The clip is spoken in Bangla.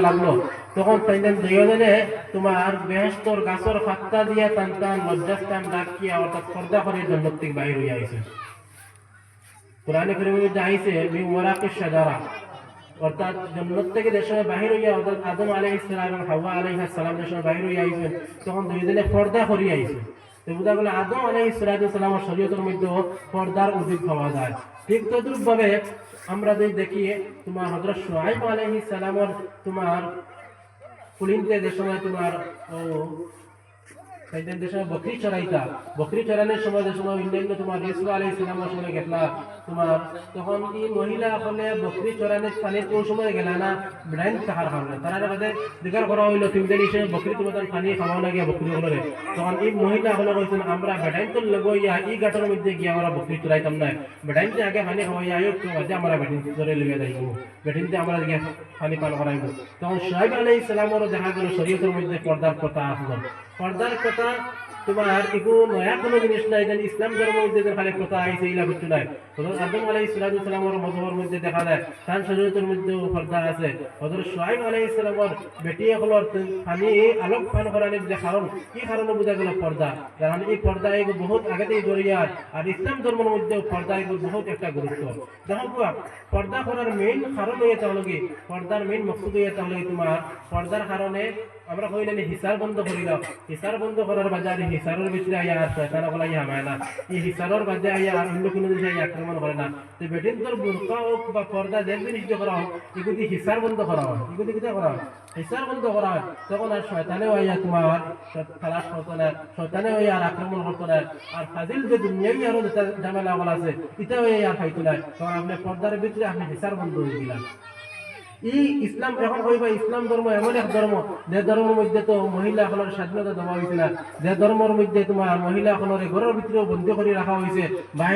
লাগল তখন অর্থাৎ থেকে বাইর বাহির হইয়া অর্থাৎ আদম আলাইহিস সালাম এবং বাহির হইয়া আইছেন তখন দুইজনে পর্দা করিয়া আইছে। বুঝা গেল আদম আলাইহিস সালামের শরীয়তের মধ্যে পর্দার উদ্যোগ পাওয়া যায় ঠিক তদ্রুপ ভাবে আমরা যদি দেখি, তোমার হজরত সোহাইব আলাইহিস সালামের তোমার কুলিনতে যে সময় তোমার লাগে এই মহিলা হলে আমরা বেটাইন তো লগইয়া এই গাটের মধ্যে গিয়ে আমরা বকরি চড়াইতাম না। বেটাইনতে আগে পানি খাওয়াইয়া আয়ো, তো আমরা বেটিন ধরে লইয়া যাইব। বেটিনতে আমরা গিয়ে পানি পান করাইব। তখন সাহেব আলাই ইসলামেরও দেখা গেল শরীয়তের মধ্যে পর্দার কথা আসলো। পর্দার কথা তোমার নয়া কোনো জিনিস নাই, যেন ইসলাম মধ্যে কথা আইছে ইলা কিছু নাই। হযরত আদম আলাইহিস সালাতু সালামের মজহর মধ্যে দেখা যায় তার পর্দা আছে। আলাইহিস সালামের বেটি পানি আলোক পান যে কারণ, কি কারণে বোঝা গেল পর্দা? কারণ এই পর্দা এগু বহুত আগেতেই জড়িয়ার আর ইসলাম ধর্মের মধ্যেও পর্দা এগু বহুত একটা গুরুত্ব। দেখো পর্দা করার মেইন কারণ হয়ে তাহলে পর্দার মেইন মকসুদ হয়ে তাহলে তোমার? পর্দার কারণে আমরা কইলে হিসার বন্ধ করিলাম। হিসার বন্ধ করার বাজারে হিসারের ভিতরে আইয়া আর শয়তানা বলা ইয়া হয় না। এই হিসারের বাজে আইয়া আর অন্য কোনো জিনিস আইয়া আক্রমণ করে না। তো বেটিন তোর বুরকা হোক বা পর্দা যে জিনিস করা হোক এগুলি হিসার বন্ধ করা হয় এগুলি কিটা করা হয়? হিসার বন্ধ করা হয়, তখন আর শয়তানেও আইয়া তোমার খালাস করতো না শয়তানে হইয়া আর আক্রমণ করতো না। আর ফাজিল যে দুনিয়াই আরও ঝামেলা বলা আছে এটাও আর খাইতো না তখন আপনি পর্দার ভিতরে আপনি হিসার বন্ধ হয়ে দিলাম এই ইসলাম এখন কইবা ইসলাম ধর্ম এমন এক ধর্ম যে ধর্মের মধ্যে তো মহিলা সকলের স্বাধীনতা দেওয়া হয়েছে না। যে ধর্মের মধ্যে তোমার মহিলা সকলের ঘরের ভিতরেও বন্ধ করে রাখা হয়েছে বাইরে